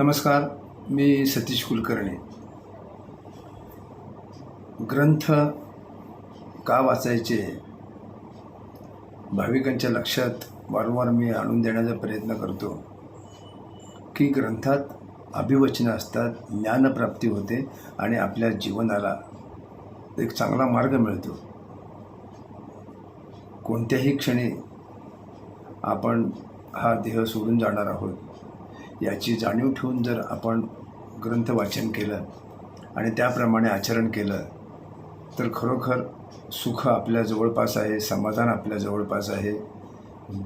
नमस्कार मी सतीश कुलकर्णी. ग्रंथ का वाचायचे भाविकांच्या लक्षात वारंवार मी आणून देण्याचा प्रयत्न करतो. की ग्रंथात अभिवचनं असतात ज्ञानप्राप्ती होते आणि आपल्या जीवनाला एक चांगला मार्ग मिळतो. कोणत्याही क्षणी आपण हा देह सोडून जाणार आहोत. याची जाणीव ठेवून जर आपण ग्रंथ वाचन केलं आणि त्याप्रमाणे आचरण केलं तर खरोखर सुख आपल्या जवळपास आहे समाधान आपल्या जवळपास आहे.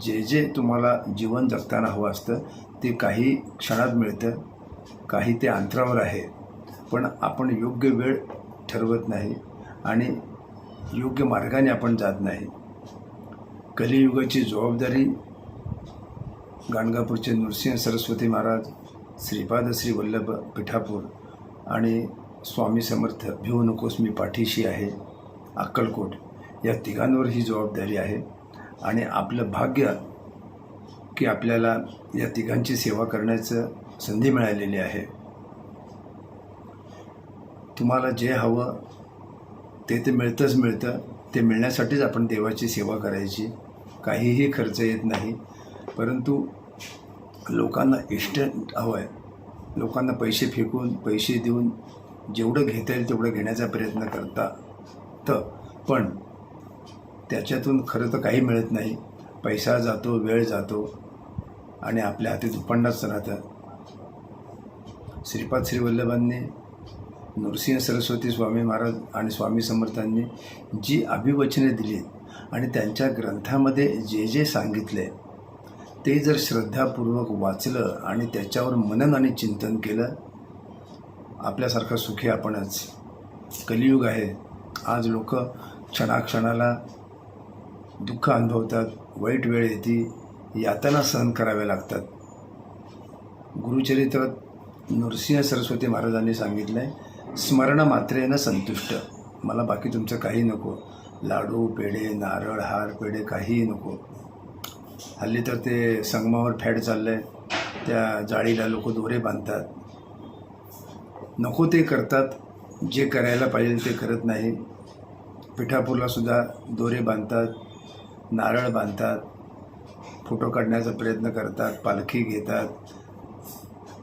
जे जे तुम्हाला जीवन जगताना हवं असतं ते काही क्षणात मिळतं काही ते अंतरावर आहे. पण आपण योग्य वेळ ठरवत नाही आणि योग्य मार्गाने आपण जात नाही. कलियुगाची जबाबदारी गाणगापूरचे नृसिंह सरस्वती महाराज श्रीपाद श्री वल्लभ पिठापूर आणि स्वामी समर्थ भिवू नकोस मी पाठीशी आहे अक्कलकोट या तिघांवर ही जबाबदारी आहे. आणि आपलं भाग्य की आपल्याला या तिघांची सेवा करण्याचं संधी मिळालेली आहे. तुम्हाला जे हवं ते ते मिळतंच मिळतं. ते मिळण्यासाठीच आपण देवाची सेवा करायची. काहीही खर्च येत नाही. परंतु लोकांना इष्ट हवं आहे. लोकांना पैसे फेकून पैसे देऊन जेवढं घेता येईल तेवढं घेण्याचा प्रयत्न करता तर. पण त्याच्यातून खरं तर काही मिळत नाही. पैसा जातो वेळ जातो आणि आपल्या हाती दुपंडाच राहतं. श्रीपाद श्रीवल्लभांनी नृसिंह सरस्वती स्वामी महाराज आणि स्वामी समर्थांनी जी अभिवचने दिली आणि त्यांच्या ग्रंथामध्ये जे जे सांगितले ते जर श्रद्धापूर्वक वाचलं आणि त्याच्यावर मनन आणि चिंतन केलं आपल्यासारखं सुखी आपणच. कलियुग आहे. आज लोक क्षणाक्षणाला दुःख अनुभवतात वाईट वेळ येते यातना सहन कराव्या लागतात. गुरुचरित्रात नृसिंह सरस्वती महाराजांनी सांगितलं आहे स्मरण मात्रेनं संतुष्ट. मला बाकी तुमचं काही नको. लाडू पेढे नारळ हार पेढे काहीही नको. हल्ली तर ते संगमावर फॅड चाललं आहे त्या जाळीला लोक दोरे बांधतात. नको ते करतात. जे करायला पाहिजे ते करत नाही. पिठापूरला सुद्धा दोरे बांधतात नारळ बांधतात फोटो काढण्याचा प्रयत्न करतात पालखी घेतात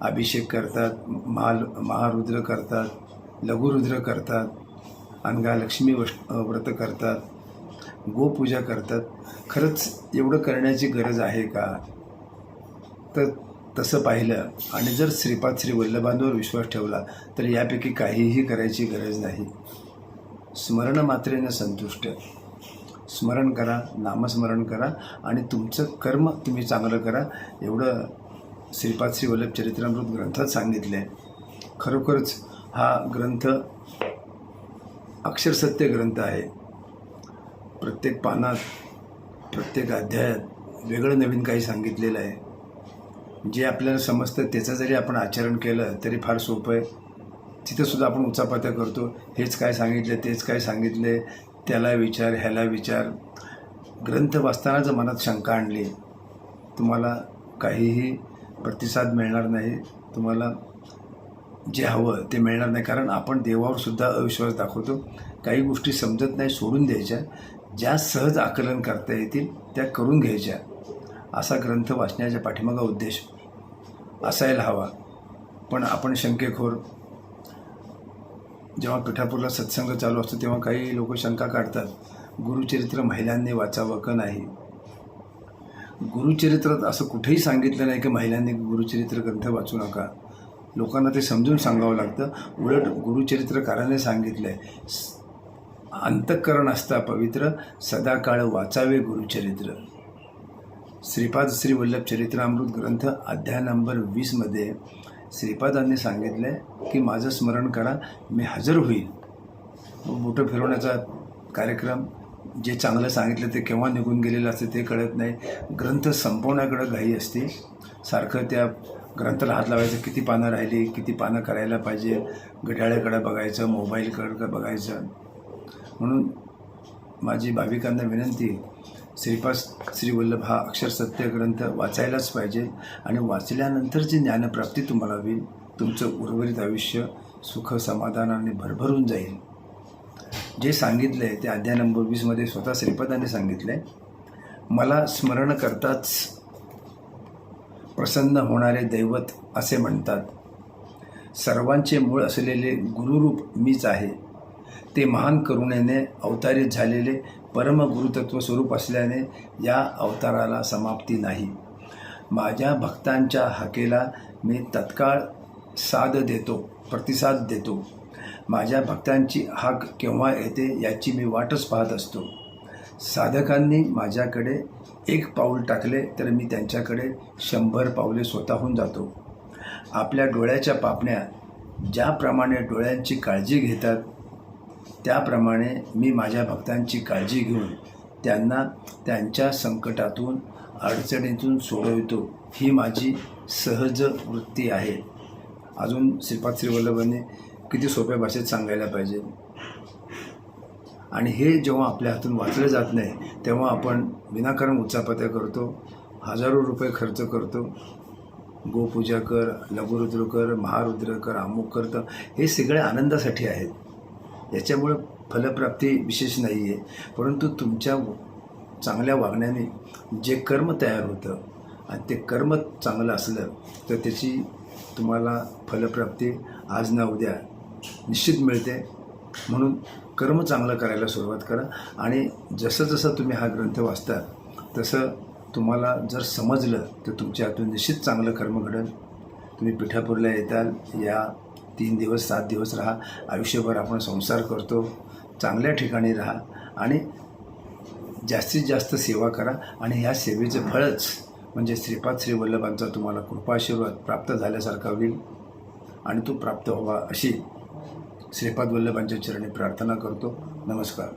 अभिषेक करतात महाल महारुद्र करतात लघुरुद्र करतात अनगालक्ष्मी वश व्रत करतात. गोपूजा करतात. खरंच एवढं करण्याची गरज आहे का? तर तसं पाहिलं आणि जर श्रीपाद श्री वल्लभांवर विश्वास ठेवला तर यापैकी काहीही करायची गरज नाही. स्मरण मात्रेनं संतुष्ट. स्मरण करा नामस्मरण करा आणि तुमचं कर्म तुम्ही चांगलं करा एवढं श्रीपाद श्री वल्लभ चरित्रामृत ग्रंथात सांगितलं आहे खरोखरच हा ग्रंथ अक्षरसत्य ग्रंथ आहे. प्रत्येक पानात प्रत्येक अध्यायात वेगळं नवीन काही सांगितलेलं आहे. जे आपल्याला समजतं त्याचं जरी आपण आचरण केलं तरी फार सोपं आहे. तिथंसुद्धा आपण उचापात्या करतो हेच काय सांगितलं तेच काय सांगितले त्याला विचार ह्याला विचार. ग्रंथ वाचताना जर मनात शंका आणली तुम्हाला काहीही प्रतिसाद मिळणार नाही. तुम्हाला जे हवं ते मिळणार नाही. कारण आपण देवावर सुद्धा अविश्वास दाखवतो. काही गोष्टी समजत नाही सोडून द्यायच्या. ज्या सहज आकलन करता येतील त्या करून घ्यायच्या. असा ग्रंथ वाचण्याच्या पाठीमागा उद्देश. असायला हवा. पण आपण शंकेखोर. जेव्हा पिठापूरला सत्संग चालू असतो तेव्हा काही लोक शंका काढतात गुरुचरित्र महिलांनी वाचावं का नाही? गुरुचरित्रात असं कुठेही सांगितलं नाही की महिलांनी गुरुचरित्र ग्रंथ वाचू नका. लोकांना ते समजून सांगावं लागतं. उलट गुरुचरित्रकाराने सांगितलं आहे अंतःकरण असता पवित्र सदाकाळ वाचावे गुरुचरित्र. श्रीपाद श्री वल्लभ चरित्रामृत ग्रंथ अध्याय नंबर वीसमध्ये श्रीपादांनी सांगितलं आहे की माझं स्मरण करा मी हजर होईल. मोठं फिरवण्याचा कार्यक्रम जे चांगलं सांगितलं ते केव्हा निघून गेलेलं असतं ते कळत नाही. ग्रंथ संपवण्याकडं घाई असते. सारखं त्या ग्रंथाला हात लावायचं किती पानं राहिली किती पानं करायला पाहिजे घड्याळाकडं बघायचं मोबाईलकडं बघायचं. म्हणून माझी भाविकांना विनंती श्रीपाद श्रीवल्लभ हा अक्षर सत्य ग्रंथ वाचायलाच पाहिजे आणि वाचल्यानंतर जी ज्ञानप्राप्ती तुम्हाला होईल. तुमचं उर्वरित आयुष्य सुख समाधानाने भरभरून जाईल. जे सांगितलं आहे ते अध्याय नंबर वीसमध्ये स्वतः श्रीपादाने सांगितलं आहे मला स्मरण करताच प्रसन्न होणारे दैवत असे म्हणतात. सर्वांचे मूळ असलेले गुरुरूप मीच आहे. ते महान करुणेने अवतारित झालेले परमगुरुतत्व स्वरूप असल्याने या अवताराला समाप्ती नाही. माझ्या भक्तांच्या हाकेला मी तत्काळ साद देतो प्रतिसाद देतो. माझ्या भक्तांची हाक केव्हा येते याची मी वाटच पाहत असतो. साधकांनी माझ्याकडे एक पाऊल टाकले तर मी त्यांच्याकडे शंभर पावले स्वतःहून जातो. आपल्या डोळ्याच्या पापण्या ज्याप्रमाणे डोळ्यांची काळजी घेतात त्याप्रमाणे मी माझ्या भक्तांची काळजी घेऊन त्यांना त्यांच्या संकटातून अडचणीतून सोडवितो. ही माझी सहज वृत्ती आहे. अजून श्रीपाद श्रीवल्लभांनी किती सोप्या भाषेत सांगायला पाहिजे? आणि हे जेव्हा आपल्या हातून वाचलं जात नाही तेव्हा आपण विनाकारण उच्चापत्या करतो हजारो रुपये खर्च करतो. गोपूजा कर लघुरुद्र कर महारुद्र कर अमुक कर तर हे सगळे आनंदासाठी आहेत. याच्यामुळं फलप्राप्ती विशेष नाही आहे परंतु तुमच्या चांगल्या वागण्याने जे कर्म तयार होतं आणि ते कर्म चांगलं असलं तर त्याची तुम्हाला फलप्राप्ती आज ना उद्या निश्चित मिळते. म्हणून कर्म चांगलं करायला सुरुवात करा आणि जसं जसं तुम्ही हा ग्रंथ वाचता तसं तुम्हाला जर समजलं तर तुमच्या हातून निश्चित चांगलं कर्म घडेल. तुम्ही पिठापूरला येताल या तीन दिवस सात दिवस राहा. आयुष्यभर आपण संसार करतो. चांगल्या ठिकाणी राहा आणि जास्तीत जास्त सेवा करा आणि ह्या सेवेचं फळच म्हणजे श्रीपाद श्रीवल्लभांचा तुम्हाला कृपाशीर्वाद प्राप्त झाल्यासारखा होईल आणि तो प्राप्त व्हावा अशी श्रीपाद वल्लभांच्या चरणी प्रार्थना करतो. नमस्कार.